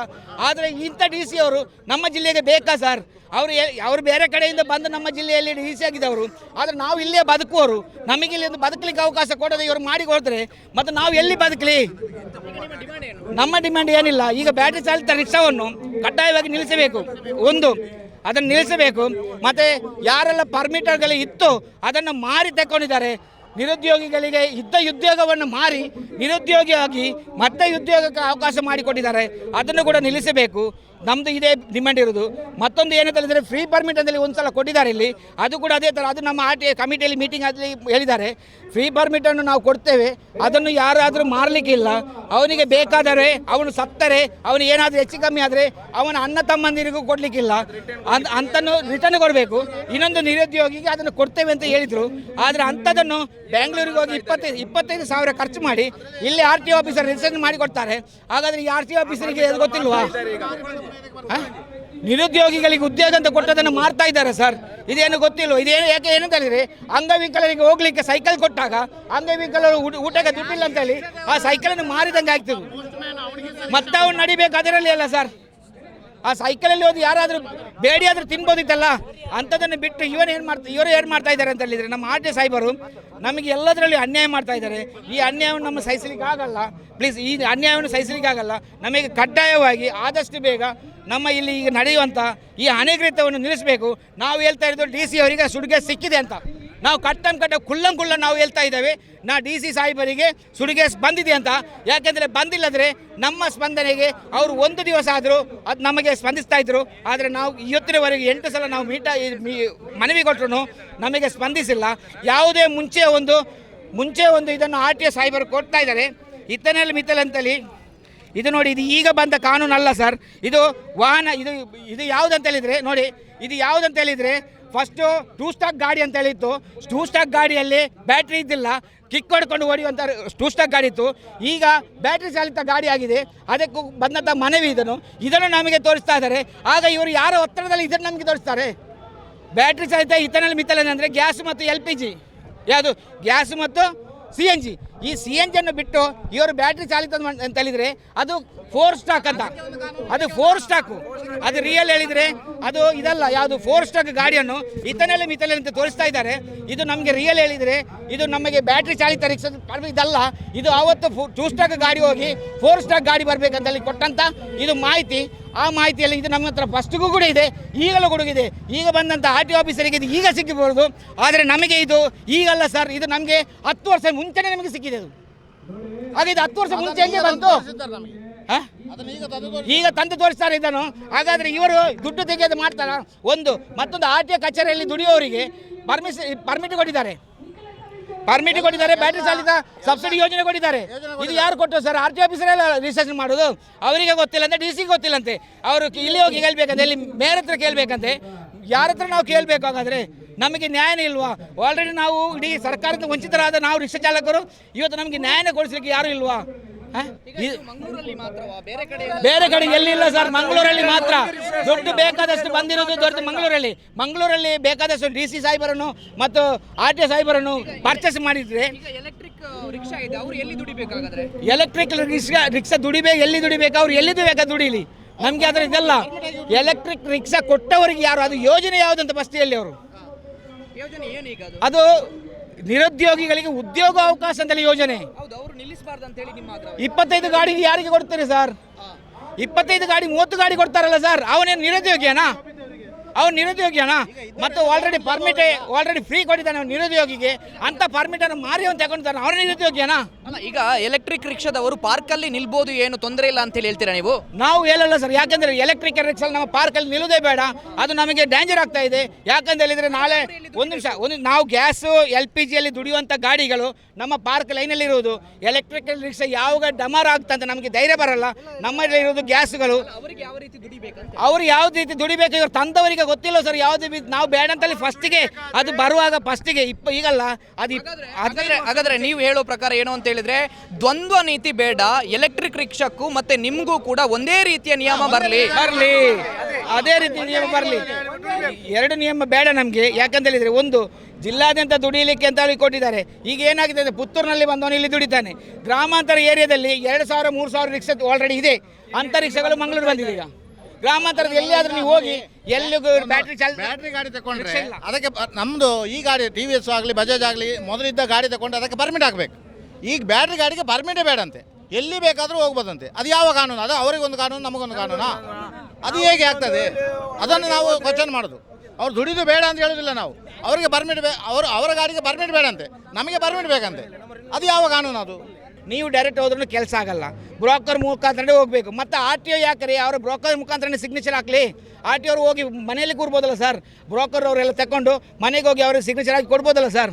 ಆದರೆ ಇಂಥ ಡಿ ಸಿ ಅವರು ನಮ್ಮ ಜಿಲ್ಲೆಗೆ ಬೇಕಾ ಸರ್ ಅವರು ಅವರು ಬೇರೆ ಕಡೆಯಿಂದ ಬಂದು ನಮ್ಮ ಜಿಲ್ಲೆಯಲ್ಲಿ ಡಿ ಸಿ ಆಗಿದ್ದವರು ಆದರೆ ನಾವು ಇಲ್ಲೇ ಬದುಕುವರು ನಮಗೆ ಇಲ್ಲಿ ಒಂದು ಬದುಕಲಿಕ್ಕೆ ಅವಕಾಶ ಕೊಡದೆ ಇವರು ಮಾಡಿ ಕೊಡ್ತಾರೆ ಮತ್ತು ನಾವು ಎಲ್ಲಿ ಬದುಕಲಿ? ನಮ್ಮ ಡಿಮ್ಯಾಂಡ್ ಏನಿಲ್ಲ. ಈಗ ಬ್ಯಾಟ್ರಿ ಚಾಲಿತ ರಿಕ್ಷಾವನ್ನು ಕಡ್ಡಾಯವಾಗಿ ನಿಲ್ಲಿಸಬೇಕು. ಒಂದು ಅದನ್ನು ನಿಲ್ಲಿಸಬೇಕು. ಮತ್ತು ಯಾರೆಲ್ಲ ಪರ್ಮಿಟರ್ಗಳು ಇತ್ತು, ಅದನ್ನು ಮಾರಿ ತಗೊಂಡಿದ್ದಾರೆ ನಿರುದ್ಯೋಗಿಗಳಿಗೆ ಇದ್ದ ಉದ್ಯೋಗವನ್ನು ಮಾರಿ ನಿರುದ್ಯೋಗಿಯಾಗಿ ಮತ್ತೆ ಉದ್ಯೋಗಕ್ಕೆ ಅವಕಾಶ ಮಾಡಿಕೊಟ್ಟಿದ್ದಾರೆ. ಅದನ್ನು ಕೂಡ ನಿಲ್ಲಿಸಬೇಕು. ನಮ್ಮದು ಇದೇ ಡಿಮ್ಯಾಂಡ್ ಇರೋದು. ಮತ್ತೊಂದು ಏನಂತ ಹೇಳಿದರೆ ಫ್ರೀ ಪರ್ಮಿಟ್ ಅಂತೇಳಿ ಒಂದು ಸಲ ಕೊಟ್ಟಿದ್ದಾರೆ ಇಲ್ಲಿ. ಅದು ಕೂಡ ಅದೇ ಥರ ಅದು ನಮ್ಮ ಆರ್ ಟಿ ಕಮಿಟಿಯಲ್ಲಿ ಮೀಟಿಂಗ್ ಅಲ್ಲಿ ಹೇಳಿದ್ದಾರೆ. ಫ್ರೀ ಪರ್ಮಿಟನ್ನು ನಾವು ಕೊಡ್ತೇವೆ. ಅದನ್ನು ಯಾರಾದರೂ ಮಾರಲಿಕ್ಕಿಲ್ಲ. ಅವನಿಗೆ ಬೇಕಾದರೆ ಅವನು ಸತ್ತರೆ, ಅವನು ಏನಾದರೂ ಹೆಚ್ಚು ಕಮ್ಮಿ ಆದರೆ ಅವನ ಅಣ್ಣ ತಮ್ಮಂದಿರಿಗೂ ಕೊಡಲಿಕ್ಕಿಲ್ಲ. ಅಂತ ಅಂತನೂ ರಿಟರ್ನ್ ಕೊಡಬೇಕು. ಇನ್ನೊಂದು ನಿರುದ್ಯೋಗಿಗೆ ಅದನ್ನು ಕೊಡ್ತೇವೆ ಅಂತ ಹೇಳಿದರು. ಆದರೆ ಅಂಥದನ್ನು ಬೆಂಗಳೂರಿಗೆ ಹೋಗಿ ಇಪ್ಪತ್ತೈದು ಇಪ್ಪತ್ತೈದು ಸಾವಿರ ಖರ್ಚು ಮಾಡಿ, ಇಲ್ಲಿ ಆರ್ ಟಿ ಆಫೀಸರ್ ರಿಸೆಂಟ್ ಮಾಡಿ ಕೊಡ್ತಾರೆ ಹಾಗಾದರೆ ಈ ಆರ್ ಟಿ ಆಫೀಸರಿಗೆ ಅದು ಗೊತ್ತಿಲ್ವಾ? ನಿರುದ್ಯೋಗಿಗಳಿಗೆ ಉದ್ಯೋಗ ಅಂತ ಕೊಟ್ಟದನ್ನು ಮಾರ್ತಾ ಇದ್ದಾರೆ ಸರ್. ಇದೇನು ಗೊತ್ತಿಲ್ಲ ಇದೇನು ಯಾಕೆ ಏನು ಹೇಳಿದ್ರೆ ಅಂಗವಿಕಲರಿಗೆ ಹೋಗ್ಲಿಕ್ಕೆ ಸೈಕಲ್ ಕೊಟ್ಟಾಗ ಅಂಗವಿಕಲರು ಊಟ- ಊಟಕ್ಕೆ ದುಡ್ಡಿಲ್ಲ ಅಂತ ಹೇಳಿ ಆ ಸೈಕಲನ್ನು ಮಾರಿದಂಗೆ ಆಗ್ತದೆ ಮತ್ತೆ ಅವ್ನು ನಡಿಬೇಕು ಅದರಲ್ಲಿ ಅಲ್ಲ ಸರ್. ಆ ಸೈಕಲಲ್ಲಿ ಹೋಗಿ ಯಾರಾದರೂ ಬೇಡಿ ಆದರೂ ತಿನ್ಬೋದಿತ್ತಲ್ಲ? ಅಂಥದ್ದನ್ನು ಬಿಟ್ಟು ಇವನು ಏನು ಮಾಡ್ತಾ, ಇವರು ಏನು ಮಾಡ್ತಾ ಇದ್ದಾರೆ ಅಂತ ಹೇಳಿದರೆ ನಮ್ಮ ಆರ್ ಟಿ ಸಾಹೇಬರು ನಮಗೆ ಎಲ್ಲದರಲ್ಲಿ ಅನ್ಯಾಯ ಮಾಡ್ತಾ ಇದ್ದಾರೆ. ಈ ಅನ್ಯಾಯವನ್ನು ನಮ್ಮ ಸಹಿಸಲಿಕ್ಕೆ ಆಗಲ್ಲ. ಪ್ಲೀಸ್ ಈ ಅನ್ಯಾಯವನ್ನು ಸಹಿಸಲಿಕ್ಕೆ ಆಗಲ್ಲ. ನಮಗೆ ಕಡ್ಡಾಯವಾಗಿ ಆದಷ್ಟು ಬೇಗ ನಮ್ಮ ಇಲ್ಲಿ ಈಗ ನಡೆಯುವಂಥ ಈ ಅನಧಿಕೃತವನ್ನು ನಿಲ್ಲಿಸಬೇಕು. ನಾವು ಹೇಳ್ತಾ ಇರೋದು ಡಿ ಸಿ ಅವರಿಗೆ ಸುಡುಗೆ ಸಿಕ್ಕಿದೆ ಅಂತ. ನಾವು ಕಟ್ಟಂ ಕಟ್ಟ ಕುಳ್ಳಂ ಕುಳ್ಳ ನಾವು ಹೇಳ್ತಾ ಇದ್ದೇವೆ. ನಾ ಡಿ ಸಿ ಸಾಹೇಬರಿಗೆ ಸುಡುಗೆ ಬಂದಿದೆ ಅಂತ. ಯಾಕೆಂದರೆ ಬಂದಿಲ್ಲದ್ರೆ ನಮ್ಮ ಸ್ಪಂದನೆಗೆ ಅವರು ಒಂದು ದಿವಸ ಆದರೂ ಅದು ನಮಗೆ ಸ್ಪಂದಿಸ್ತಾ ಇದ್ರು. ಆದರೆ ನಾವು ಇವತ್ತಿನವರೆಗೆ ಎಂಟು ಸಲ ನಾವು ಮೀಟ ಮನವಿ ಕೊಟ್ಟರು ನಮಗೆ ಸ್ಪಂದಿಸಿಲ್ಲ. ಯಾವುದೇ ಮುಂಚೆ ಒಂದು ಮುಂಚೆ ಒಂದು ಇದನ್ನು ಆರ್ ಟಿ ಎ ಸಾಹೇಬರು ಕೊಡ್ತಾ ಇದ್ದಾರೆ. ಇತ್ತನಲ್ಲಿ ಮಿತ್ತಲ್ ಅಂತೇಳಿ ಇದು ನೋಡಿ, ಇದು ಈಗ ಬಂದ ಕಾನೂನು ಅಲ್ಲ ಸರ್. ಇದು ವಾಹನ, ಇದು ಇದು ಯಾವುದಂತ ಹೇಳಿದರೆ ನೋಡಿ, ಇದು ಯಾವುದಂತ ಹೇಳಿದರೆ ಫಸ್ಟು ಟೂ ಸ್ಟಾಕ್ ಗಾಡಿ ಅಂತ ಹೇಳಿತ್ತು. ಟೂ ಸ್ಟಾಕ್ ಗಾಡಿಯಲ್ಲಿ ಬ್ಯಾಟ್ರಿ ಇದ್ದಿಲ್ಲ. ಕಿಕ್ ಹೊಡ್ಕೊಂಡು ಓಡಿಯುವಂಥ ಟೂ ಸ್ಟಾಕ್ ಗಾಡಿ ಇತ್ತು. ಈಗ ಬ್ಯಾಟ್ರಿ ಚಾಲಿತ ಗಾಡಿ ಆಗಿದೆ. ಅದಕ್ಕೂ ಬಂದಂಥ ಮನವಿ ಇದನ್ನು. ಇದನ್ನು ನಮಗೆ ತೋರಿಸ್ತಾ ಇದ್ದಾರೆ. ಆಗ ಇವರು ಯಾರ ಒತ್ತಡದಲ್ಲಿ ಇದನ್ನು ನಮಗೆ ತೋರಿಸ್ತಾರೆ? ಬ್ಯಾಟ್ರಿ ಚಾಲಿತ ಇಥನಲ್ ಮಿತಲ್ಲ ಅಂದರೆ ಗ್ಯಾಸ್ ಮತ್ತು ಎಲ್ ಪಿ ಜಿ. ಯಾವುದು? ಗ್ಯಾಸ್ ಮತ್ತು ಸಿ ಎನ್ ಜಿ ಈ ಸಿ ಎನ್ ಜಿಯನ್ನು ಬಿಟ್ಟು ಇವರು ಬ್ಯಾಟ್ರಿ ಚಾಲಿತ ಅಂತ ಹೇಳಿದರೆ ಅದು ಫೋರ್ ಸ್ಟಾಕ್ ಅಂತ. ಅದು ಫೋರ್ ಸ್ಟಾಕು ಅದು ರಿಯಲ್ ಹೇಳಿದರೆ ಅದು ಇದಲ್ಲ, ಯಾವುದು ಫೋರ್ ಸ್ಟಾಕ್ ಗಾಡಿಯನ್ನು ಇತನಲ್ಲಿ ಮಿತನಲ್ಲಿ ಅಂತ ತೋರಿಸ್ತಾ ಇದ್ದಾರೆ. ಇದು ನಮಗೆ ರಿಯಲ್ ಹೇಳಿದರೆ ಇದು ನಮಗೆ ಬ್ಯಾಟ್ರಿ ಚಾಲಿತ ರಿಕ್ಷಾ ಇದಲ್ಲ, ಇದು ಆವತ್ತು ಟೂ ಸ್ಟಾಕ್ ಗಾಡಿ ಹೋಗಿ ಫೋರ್ ಸ್ಟಾಕ್ ಗಾಡಿ ಬರಬೇಕಂತ ಹೇಳಿ ಕೊಟ್ಟಂತ ಇದು ಮಾಹಿತಿ. ಆ ಮಾಹಿತಿಯಲ್ಲಿ ಇದು ನಮ್ಮ ಹತ್ರ ಫಸ್ಟಿಗೂ ಕೂಡ ಇದೆ ಈಗಲೂ ಕೂಡ ಇದೆ. ಈಗ ಬಂದಂಥ ಆರ್ ಟಿ ಆಫೀಸರಿಗೆ ಇದು ಈಗ ಸಿಕ್ಕಿಬಹುದು ಆದರೆ ನಮಗೆ ಇದು ಈಗಲ್ಲ ಸರ್ ಇದು ನಮಗೆ ಹತ್ತು ವರ್ಷ ಮುಂಚೆನೇ ನಮಗೆ ಸಿಕ್ಕಿದೆ ಅದು. ಹಾಗೆ ಇದು ಹತ್ತು ವರ್ಷ ಮುಂಚೆ ಹೆಂಗೆ ಬಂತು? ಈಗ ತಂದು ತೋರಿಸ್ತಾರೆ ಇದನ್ನು. ಹಾಗಾದ್ರೆ ಇವರು ದುಡ್ಡು ತೆಗೆಯೋದು ಮಾಡ್ತಾರ? ಒಂದು ಮತ್ತೊಂದು ಆರ್ ಟಿ ಕಚೇರಿಯಲ್ಲಿ ದುಡಿಯೋರಿಗೆ ಪರ್ಮಿಷನ್ ಪರ್ಮಿಟ್ ಕೊಟ್ಟಿದ್ದಾರೆ. ಪರ್ಮಿಟ್ ಕೊಟ್ಟಿದ್ದಾರೆ ಬ್ಯಾಟ್ರಿ ಚಾಲಿತ ಸಬ್ಸಿಡಿ ಯೋಜನೆ ಕೊಟ್ಟಿದ್ದಾರೆ. ಇದು ಯಾರು ಕೊಟ್ಟರು ಸರ್? ಆರ್ ಟಿ ಆಫೀಸರೆಲ್ಲ ರಿಜಿಸ್ಟ್ರೇಷನ್ ಮಾಡೋದು. ಅವರಿಗೆ ಗೊತ್ತಿಲ್ಲ ಅಂತ ಡಿ ಸಿ ಗೊತ್ತಿಲ್ಲಂತೆ. ಅವರು ಇಲ್ಲಿ ಹೋಗಿ ಕೇಳಬೇಕಂತೆ ಇಲ್ಲಿ ಮೇಯರ್ ಹತ್ರ ಕೇಳಬೇಕಂತೆ. ಯಾರ ಹತ್ರ ನಾವು ಕೇಳಬೇಕು ಹಾಗಾದ್ರೆ? ನಮಗೆ ನ್ಯಾಯ ಇಲ್ವಾ? ಆಲ್ರೆಡಿ ನಾವು ಇಡೀ ಸರ್ಕಾರದಿಂದ ವಂಚಿತರಾದ ನಾವು ರಿಕ್ಷಾ ಚಾಲಕರು ಇವತ್ತು ನಮಗೆ ನ್ಯಾಯನೇ ಕೊಡಿಸ್ಲಿಕ್ಕೆ ಯಾರು ಇಲ್ವಾ? ಬೇರೆ ಕಡೆ ಎಲ್ಲಿಲ್ಲ ಸರ್ ಮಂಗಳೂರಲ್ಲಿ ಮಾತ್ರ. ದುಡ್ಡು ಬೇಕಾದಷ್ಟು ಬಂದಿರೋದು ದೊಡ್ಡ ಮಂಗಳೂರಲ್ಲಿ. ಮಂಗಳೂರಲ್ಲಿ ಬೇಕಾದಷ್ಟು ಡಿ ಸಿ ಸಾಹೇಬರನ್ನು ಮತ್ತು ಆರ್ ಟಿ ಸಾಹೇಬರನ್ನು ಪರ್ಚೇಸ್ ಮಾಡಿದ್ರೆ ಎಲೆಕ್ಟ್ರಿಕ್ ರಿಕ್ಷಾ ಅವ್ರು ರಿಕ್ಷಾ ರಿಕ್ಷಾ ದುಡಿಬೇಕು ಎಲ್ಲಿ ದುಡಿಬೇಕು? ಅವ್ರು ಎಲ್ಲಿ ಬೇಕಾ ದುಡಿಲಿ? ನಮಗೆ ಅದರ ಇದೆಲ್ಲ. ಎಲೆಕ್ಟ್ರಿಕ್ ರಿಕ್ಷಾ ಕೊಟ್ಟವರಿಗೆ ಯಾರು? ಅದು ಯೋಜನೆ ಅವರು. ಯೋಜನೆ ಏನು ಈಗ ಅದು? ಅದು ನಿರುದ್ಯೋಗಿಗಳಿಗೆ ಉದ್ಯೋಗ ಅವಕಾಶ ಅಂತೇಳಿ ಯೋಜನೆ ಇಪ್ಪತ್ತೈದು ಗಾಡಿ ಯಾರಿಗೆ ಕೊಡ್ತೀರಿ ಸರ್? ಇಪ್ಪತ್ತೈದು ಗಾಡಿ ಮೂವತ್ತು ಗಾಡಿ ಕೊಡ್ತಾರಲ್ಲ ಸರ್? ಅವನೇನು ನಿರುದ್ಯೋಗಿಯನಾ? ಅವ್ನು ಅಣ್ಣ ಮತ್ತು ಆಲ್ರೆಡಿ ಪರ್ಮಿಟ್ ಆಲ್ರೆಡಿ ಫ್ರೀ ಕೊಟ್ಟಿದ್ದಾನೆ ಅವ್ನು ನಿರುದ್ಯೋಗಿಗೆ. ಅಂತ ಪರ್ಮಿಟನ್ನು ಮಾರಿ ಅವ್ನು ತಗೊಂಡಿದ್ದಾನೆ ಅವ್ರ ಅಣ್ಣ ಅಲ್ಲ ಈಗ ಎಲೆಕ್ಟ್ರಿಕ್ ರಿಕ್ಷಾದವರು ಪಾರ್ಕಲ್ಲಿ ನಿಲ್ಬೋದು ಏನು ತೊಂದರೆ ಇಲ್ಲ ಅಂತ ಹೇಳಿ ಹೇಳ್ತೀರಾ ನೀವು? ನಾವು ಹೇಳಲ್ಲ ಸರ್. ಯಾಕಂದ್ರೆ ಎಲೆಕ್ಟ್ರಿಕ್ ರಿಕ್ಷಾ ನಮ್ಮ ಪಾರ್ಕಲ್ಲಿ ನಿಲ್ಲೋದೇ ಬೇಡ. ಅದು ನಮಗೆ ಡೇಂಜರ್ ಆಗ್ತಾ ಇದೆ. ಯಾಕಂತ ಹೇಳಿದ್ರೆ ನಾಳೆ ಒಂದು ನಿಮಿಷ ಒಂದು ನಾವು ಗ್ಯಾಸು ಎಲ್ ಪಿ ಜಿಯಲ್ಲಿ ದುಡಿಯುವಂಥ ಗಾಡಿಗಳು ನಮ್ಮ ಪಾರ್ಕ್ ಲೈನಲ್ಲಿರುವುದು ಎಲೆಕ್ಟ್ರಿಕಲ್ ರಿಕ್ಷಾ ಯಾವಾಗ ಡಮರ್ ಆಗ್ತಂತ ನಮಗೆ ಧೈರ್ಯ ಬರಲ್ಲ. ನಮ್ಮಲ್ಲಿ ಇರೋದು ಗ್ಯಾಸ್ಗಳು ಅವರಿಗೆ ಯಾವ ರೀತಿ ದುಡಿಬೇಕು ಅವ್ರು ಯಾವ ರೀತಿ ದುಡಿಬೇಕು? ಇವ್ರು ತಂದವರಿಗೆ ಗೊತ್ತಿಲ್ಲ ಸರ್ ಯಾವ್ದು ನಾವು ಬೇಡ ಅಂತಲ್ಲಿ ಫಸ್ಟಿಗೆ ಅದು ಬರುವಾಗ ಫಸ್ಟಿಗೆ ಇಪ್ಪ ಈಗಲ್ಲ ಅದು ಹಾಗಾದ್ರೆ ಹಾಗಾದ್ರೆ ನೀವು ಹೇಳೋ ಪ್ರಕಾರ ಏನು ಅಂತ ಹೇಳಿದ್ರೆ ದ್ವಂದ್ವ ನೀತಿ ಬೇಡ ಎಲೆಕ್ಟ್ರಿಕ್ ರಿಕ್ಷಾಕ್ಕೂ ಮತ್ತೆ ನಿಮ್ಗೂ ಕೂಡ ಒಂದೇ ರೀತಿಯ ನಿಯಮ ಬರಲಿ. ಬರಲಿ. ಅದೇ ರೀತಿ ನಿಯಮ ಬರಲಿ. ಎರಡು ನಿಯಮ ಬೇಡ ನಮಗೆ. ಯಾಕಂತ ಹೇಳಿದ್ರೆ ಒಂದು ಜಿಲ್ಲಾದ್ಯಂತ ದುಡಿಲಿಕ್ಕೆ ಅಂತ ಹೇಳಿ ಕೊಟ್ಟಿದ್ದಾರೆ. ಈಗ ಏನಾಗಿದೆ ಅಂದರೆ ಪುತ್ತೂರಿನಲ್ಲಿ ಬಂದವನು ಇಲ್ಲಿ ದುಡಿತಾನೆ. ಗ್ರಾಮಾಂತರ ಏರಿಯಾದಲ್ಲಿ ಎರಡು ಸಾವಿರ ಮೂರು ಸಾವಿರ ರಿಕ್ಷಾ ಆಲ್ರೆಡಿ ಇದೆ. ಅಂತ ರಿಕ್ಷಾಗಳು ಮಂಗಳೂರು ಬಂದಿದೆ ಈಗ. ಗ್ರಾಮಾಂತರದ ಎಲ್ಲಿಯಾದ್ರೂ ನೀವು ಹೋಗಿ ಎಲ್ಲಿಗೂ ಬ್ಯಾಟ್ರಿ ಬ್ಯಾಟ್ರಿ ಗಾಡಿ ತಗೊಂಡ್ರೆ ಅದಕ್ಕೆ ನಮ್ದು ಈ ಗಾಡಿ ಟಿ ವಿ ಎಸ್ ಆಗಲಿ ಬಜಾಜ್ ಆಗಲಿ ಮೊದಲಿದ್ದ ಗಾಡಿ ತಗೊಂಡು ಅದಕ್ಕೆ ಪರ್ಮಿಟ್ ಆಗಬೇಕು ಈಗ ಬ್ಯಾಟ್ರಿ ಗಾಡಿಗೆ ಪರ್ಮಿಟೇ ಬೇಡಂತೆ. ಎಲ್ಲಿ ಬೇಕಾದರೂ ಹೋಗ್ಬೋದಂತೆ. ಅದು ಯಾವ ಕಾನೂನು? ಅದು ಅವರಿಗೊಂದು ಕಾನೂನು ನಮಗೊಂದು ಕಾನೂನಾ? ಅದು ಹೇಗೆ ಆಗ್ತದೆ? ಅದನ್ನು ನಾವು ಕ್ವಶನ್ ಮಾಡೋದು. ಅವ್ರು ದುಡಿದು ಬೇಡ ಅಂತ ಹೇಳೋದಿಲ್ಲ ನಾವು. ಅವರಿಗೆ ಪರ್ಮಿಟ್ ಬೇ ಅವರು ಅವರ ಗಾಡಿಗೆ ಪರ್ಮಿಟ್ ಬೇಡಂತೆ. ನಮಗೆ ಪರ್ಮಿಟ್ ಬೇಕಂತೆ. ಅದು ಯಾವ ಕಾನೂನು ಅದು? ನೀವು ಡೈರೆಕ್ಟ್ ಹೋದ್ರೂ ಕೆಲಸ ಆಗಲ್ಲ. ಬ್ರೋಕರ್ ಮುಖಾಂತರನೇ ಹೋಗಬೇಕು. ಮತ್ತು ಆರ್ ಟಿ ಒ ಯಾಕ್ರಿ? ಅವರು ಬ್ರೋಕರ್ ಮುಖಾಂತರನೇ ಸಿಗ್ನೇಚರ್ ಹಾಕಲಿ. ಆರ್ ಟಿ ಅವ್ರು ಹೋಗಿ ಮನೆಯಲ್ಲಿ ಕೂರ್ಬೋದಲ್ಲ ಸರ್ ಬ್ರೋಕರ್ ಅವರೆಲ್ಲ ತಗೊಂಡು ಮನೆಗೆ ಹೋಗಿ ಅವ್ರಿಗೆ ಸಿಗ್ನೇಚರ್ ಹಾಕಿ ಕೊಡ್ಬೋದಲ್ಲ ಸರ್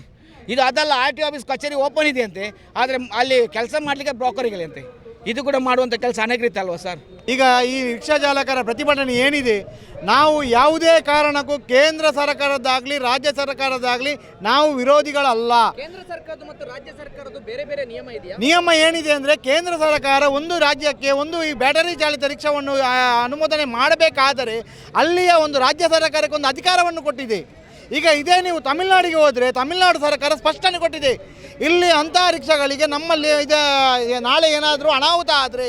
ಇದು ಅದಲ್ಲ ಆರ್ ಟಿ ಆಫೀಸ್ ಕಚೇರಿ ಓಪನ್ ಇದೆ ಅಂತೆ ಆದರೆ ಅಲ್ಲಿ ಕೆಲಸ ಮಾಡಲಿಕ್ಕೆ ಬ್ರೋಕರಿಗೆ ಅಂತೆ ಇದು ಕೂಡ ಮಾಡುವಂಥ ಕೆಲಸ ಅನಗೃತ ಅಲ್ವಾ ಸರ್? ಈಗ ಈ ರಿಕ್ಷಾ ಚಾಲಕರ ಪ್ರತಿಭಟನೆ ಏನಿದೆ? ನಾವು ಯಾವುದೇ ಕಾರಣಕ್ಕೂ ಕೇಂದ್ರ ಸರ್ಕಾರದ್ದಾಗಲಿ ರಾಜ್ಯ ಸರ್ಕಾರದ್ದಾಗಲಿ ನಾವು ವಿರೋಧಿಗಳಲ್ಲ. ಕೇಂದ್ರ ಸರ್ಕಾರದ ಮತ್ತು ರಾಜ್ಯ ಸರ್ಕಾರದ ಬೇರೆ ಬೇರೆ ನಿಯಮ ಇದೆಯಾ? ನಿಯಮ ಏನಿದೆ ಅಂದರೆ ಕೇಂದ್ರ ಸರ್ಕಾರ ಒಂದು ರಾಜ್ಯಕ್ಕೆ ಒಂದು ಈ ಬ್ಯಾಟರಿ ಚಾಲಿತ ರಿಕ್ಷಾವನ್ನು ಆ, ಅನುಮೋದನೆ ಮಾಡಬೇಕಾದರೆ ಅಲ್ಲಿಯ ಒಂದು ರಾಜ್ಯ ಸರ್ಕಾರಕ್ಕೆ ಒಂದು ಅಧಿಕಾರವನ್ನು ಕೊಟ್ಟಿದೆ. ಈಗ ಇದೇ ನೀವು ತಮಿಳುನಾಡಿಗೆ ಹೋದರೆ ತಮಿಳುನಾಡು ಸರ್ಕಾರ ಸ್ಪಷ್ಟನೆ ಕೊಟ್ಟಿದೆ. ಇಲ್ಲಿ ಅಂತಹ ರಿಕ್ಷಾಗಳಿಗೆ ನಮ್ಮಲ್ಲಿ ಇದು ನಾಳೆ ಏನಾದರೂ ಅನಾಹುತ ಆದರೆ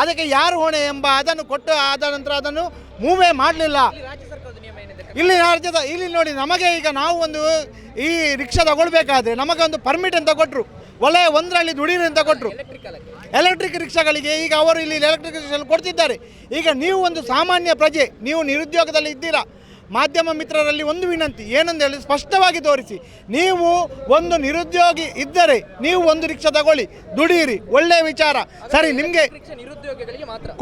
ಅದಕ್ಕೆ ಯಾರು ಹೊಣೆ ಎಂಬ ಅದನ್ನು ಕೊಟ್ಟು ಆದ ನಂತರ ಅದನ್ನು ಮೂವೇ ಮಾಡಲಿಲ್ಲ. ಇಲ್ಲಿ ರಾಜ್ಯದ, ಇಲ್ಲಿ ನೋಡಿ ನಮಗೆ ಈಗ ನಾವು ಒಂದು ಈ ರಿಕ್ಷಾ ತಗೊಳ್ಬೇಕಾದ್ರೆ ನಮಗೆ ಒಂದು ಪರ್ಮಿಟ್ ಅಂತ ಕೊಟ್ಟರು ಒಳ್ಳೆಯ ಒಂದರಲ್ಲಿ ದುಡೀರಿ ಅಂತ ಕೊಟ್ಟರು ಎಲೆಕ್ಟ್ರಿಕ್ ರಿಕ್ಷಾಗಳಿಗೆ ಈಗ ಅವರು ಇಲ್ಲಿ ಎಲೆಕ್ಟ್ರಿಕ್ ರಿಕ್ಷಾ ಕೊಡ್ತಿದ್ದಾರೆ. ಈಗ ನೀವು ಒಂದು ಸಾಮಾನ್ಯ ಪ್ರಜೆ, ನೀವು ನಿರುದ್ಯೋಗದಲ್ಲಿ ಇದ್ದೀರಾ. ಮಾಧ್ಯಮ ಮಿತ್ರರಲ್ಲಿ ಒಂದು ವಿನಂತಿ ಏನಂತ ಹೇಳಿ ಸ್ಪಷ್ಟವಾಗಿ ತೋರಿಸಿ. ನೀವು ಒಂದು ನಿರುದ್ಯೋಗಿ ಇದ್ದರೆ ನೀವು ಒಂದು ರಿಕ್ಷಾ ತಗೊಳ್ಳಿ ದುಡಿಯಿರಿ ಒಳ್ಳೆಯ ವಿಚಾರ. ಸರಿ ನಿಮಗೆ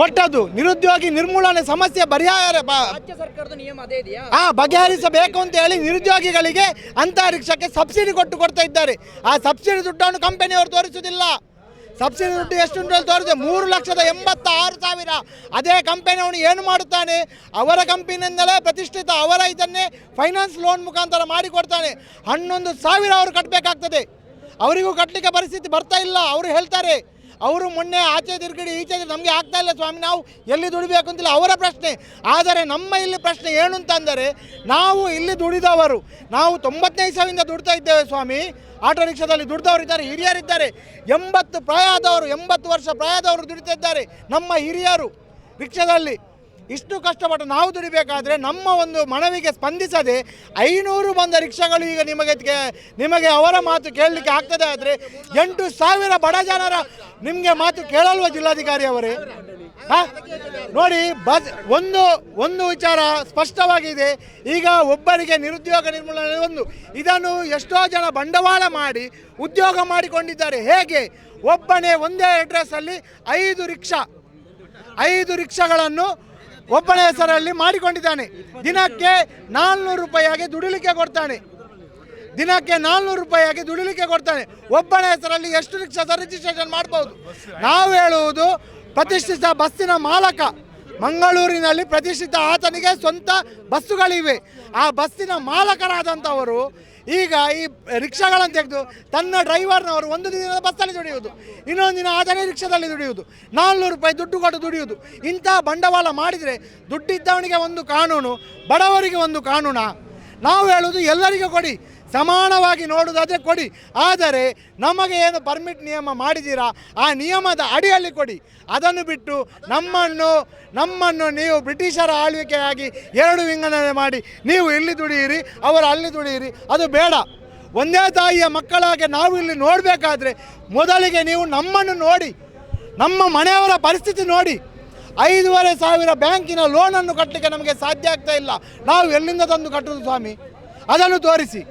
ಕೊಟ್ಟದ್ದು ನಿರುದ್ಯೋಗಿ ನಿರ್ಮೂಲನೆ ಸಮಸ್ಯೆ ಪರಿಹಾರ ಹಾ ಬಗೆಹರಿಸಬೇಕು ಅಂತ ಹೇಳಿ ನಿರುದ್ಯೋಗಿಗಳಿಗೆ ಅಂತ ರಿಕ್ಷಾಕ್ಕೆ ಸಬ್ಸಿಡಿ ಕೊಟ್ಟು ಕೊಡ್ತಾ ಇದ್ದಾರೆ. ಆ ಸಬ್ಸಿಡಿ ದುಡ್ಡನ್ನು ಕಂಪನಿಯವರು ತೋರಿಸುವುದಿಲ್ಲ. ಸಬ್ಸಿಡಿ ದುಡ್ಡು ಎಷ್ಟು ಉಂಟು ಅಂತ ತೋರಿಸಿದೆ ಮೂರು ಲಕ್ಷದ ಎಂಬತ್ತ ಆರು ಸಾವಿರ. ಅದೇ ಕಂಪನಿಯವನು ಏನು ಮಾಡುತ್ತಾನೆ? ಅವರ ಕಂಪನಿಯಿಂದಲೇ ಪ್ರತಿಷ್ಠಿತ, ಅವರ ಇದನ್ನೇ ಫೈನಾನ್ಸ್ ಲೋನ್ ಮುಖಾಂತರ ಮಾಡಿಕೊಡ್ತಾನೆ. ಹನ್ನೊಂದು ಸಾವಿರ ಅವರು ಕಟ್ಟಬೇಕಾಗ್ತದೆ ಅವರಿಗೂ ಕಟ್ಟಲಿಕ್ಕೆ ಪರಿಸ್ಥಿತಿ ಬರ್ತಾ ಇಲ್ಲ. ಅವರು ಹೇಳ್ತಾರೆ ಅವರು ಮೊನ್ನೆ ಆಚೆ ತಿರುಗಡಿ ಈಚೆ ನಮಗೆ ಆಗ್ತಾ ಇಲ್ಲ ಸ್ವಾಮಿ, ನಾವು ಎಲ್ಲಿ ದುಡಿಬೇಕು ಅಂತಿಲ್ಲ, ಅವರ ಪ್ರಶ್ನೆ. ಆದರೆ ನಮ್ಮ ಇಲ್ಲಿ ಪ್ರಶ್ನೆ ಏನು ಅಂತಂದರೆ ನಾವು ಇಲ್ಲಿ ದುಡಿದವರು, ನಾವು ತೊಂಬತ್ತನೇ ಸಾವಿರದಿಂದ ದುಡ್ತಾ ಇದ್ದೇವೆ ಸ್ವಾಮಿ. ಆಟೋ ರಿಕ್ಷಾದಲ್ಲಿ ದುಡ್ದವರು ಇದ್ದಾರೆ ಹಿರಿಯರಿದ್ದಾರೆ ಎಂಬತ್ತು ಪ್ರಾಯದವರು, ಎಂಬತ್ತು ವರ್ಷ ಪ್ರಾಯದವರು ದುಡಿತಿದ್ದಾರೆ ನಮ್ಮ ಹಿರಿಯರು. ರಿಕ್ಷಾದಲ್ಲಿ ಇಷ್ಟು ಕಷ್ಟಪಟ್ಟು ನಾವು ದುಡಿಬೇಕಾದ್ರೆ ನಮ್ಮ ಒಂದು ಮನವಿಗೆ ಸ್ಪಂದಿಸದೆ ಐನೂರು ಬಂದ ರಿಕ್ಷಾಗಳು ಈಗ ನಿಮಗೆ ನಿಮಗೆ ಅವರ ಮಾತು ಕೇಳಲಿಕ್ಕೆ ಆಗ್ತದೆ ಆದರೆ ಎಂಟು ಸಾವಿರ ಬಡ ಜನರ ನಿಮಗೆ ಮಾತು ಕೇಳಲ್ವ ಜಿಲ್ಲಾಧಿಕಾರಿ ಅವರೇ? ನೋಡಿ, ಬಸ್ ಒಂದು ಒಂದು ವಿಚಾರ ಸ್ಪಷ್ಟವಾಗಿದೆ. ಈಗ ಒಬ್ಬರಿಗೆ ನಿರುದ್ಯೋಗ ನಿರ್ಮೂಲನೆ ಒಂದು. ಇದನ್ನು ಎಷ್ಟೋ ಜನ ಬಂಡವಾಳ ಮಾಡಿ ಉದ್ಯೋಗ ಮಾಡಿಕೊಂಡಿದ್ದಾರೆ. ಹೇಗೆ? ಒಬ್ಬನೇ ಒಂದೇ ಅಡ್ರೆಸ್ಸಲ್ಲಿ ಐದು ರಿಕ್ಷಾ, ಐದು ರಿಕ್ಷಾಗಳನ್ನು ಒಬ್ಬನ ಹೆಸರಲ್ಲಿ ಮಾಡಿಕೊಂಡಿದ್ದಾನೆ. ದಿನಕ್ಕೆ ನಾಲ್ನೂರು ರೂಪಾಯಿಯಾಗಿ ದುಡಿಲಿಕ್ಕೆ ಕೊಡ್ತಾನೆ. ದಿನಕ್ಕೆ ನಾಲ್ನೂರು ರೂಪಾಯಿಯಾಗಿ ದುಡಿಲಿಕ್ಕೆ ಕೊಡ್ತಾನೆ. ಒಬ್ಬನ ಹೆಸರಲ್ಲಿ ಎಷ್ಟು ರಿಕ್ಷಾದ ರಿಜಿಸ್ಟ್ರೇಷನ್ ಮಾಡ್ಬೋದು? ನಾವು ಹೇಳುವುದು ಪ್ರತಿಷ್ಠಿತ ಬಸ್ಸಿನ ಮಾಲಕ. ಮಂಗಳೂರಿನಲ್ಲಿ ಪ್ರತಿಷ್ಠಿತ ಆತನಿಗೆ ಸ್ವಂತ ಬಸ್ಸುಗಳಿವೆ. ಆ ಬಸ್ಸಿನ ಮಾಲಕರಾದಂಥವರು ಈಗ ಈ ರಿಕ್ಷಾಗಳನ್ನು ತೆಗೆದು ತನ್ನ ಡ್ರೈವರ್ನವರು ಒಂದು ದಿನ ಬಸ್ಸಲ್ಲಿ ದುಡಿಯುವುದು, ಇನ್ನೊಂದು ದಿನ ಆತನೇ ರಿಕ್ಷಾದಲ್ಲಿ ದುಡಿಯುವುದು, ನಾಲ್ನೂರು ರೂಪಾಯಿ ದುಡ್ಡು ಕೊಟ್ಟು ದುಡಿಯುವುದು. ಇಂಥ ಬಂಡವಾಳ ಮಾಡಿದರೆ ದುಡ್ಡಿದ್ದವನಿಗೆ ಒಂದು ಕಾನೂನು, ಬಡವರಿಗೆ ಒಂದು ಕಾನೂನ? ನಾವು ಹೇಳುವುದು ಎಲ್ಲರಿಗೂ ಕೊಡಿ. ಸಮಾನವಾಗಿ ನೋಡುವುದಾದರೆ ಕೊಡಿ. ಆದರೆ ನಮಗೆ ಏನು ಪರ್ಮಿಟ್ ನಿಯಮ ಮಾಡಿದ್ದೀರಾ, ಆ ನಿಯಮದ ಅಡಿಯಲ್ಲಿ ಕೊಡಿ. ಅದನ್ನು ಬಿಟ್ಟು ನಮ್ಮನ್ನು ನಮ್ಮನ್ನು ನೀವು ಬ್ರಿಟಿಷರ ಆಳ್ವಿಕೆಯಾಗಿ ಎರಡು ವಿಂಗಡಣೆ ಮಾಡಿ, ನೀವು ಇಲ್ಲಿ ದುಡಿಯಿರಿ, ಅವರು ಅಲ್ಲಿ ದುಡಿಯಿರಿ. ಅದು ಬೇಡ. ಒಂದೇ ತಾಯಿಯ ಮಕ್ಕಳಾಗೆ ನಾವು ಇಲ್ಲಿ ನೋಡಬೇಕಾದ್ರೆ ಮೊದಲಿಗೆ ನೀವು ನಮ್ಮನ್ನು ನೋಡಿ, ನಮ್ಮ ಮನೆಯವರ ಪರಿಸ್ಥಿತಿ ನೋಡಿ. ಐದೂವರೆ ಸಾವಿರ ಬ್ಯಾಂಕಿನ ಲೋನನ್ನು ಕಟ್ಟಲಿಕ್ಕೆ ನಮಗೆ ಸಾಧ್ಯ ಆಗ್ತಾ ಇಲ್ಲ. ನಾವು ಎಲ್ಲಿಂದ ತಂದು ಕಟ್ಟೋದು ಸ್ವಾಮಿ? ಅದನ್ನು ತೋರಿಸಿ.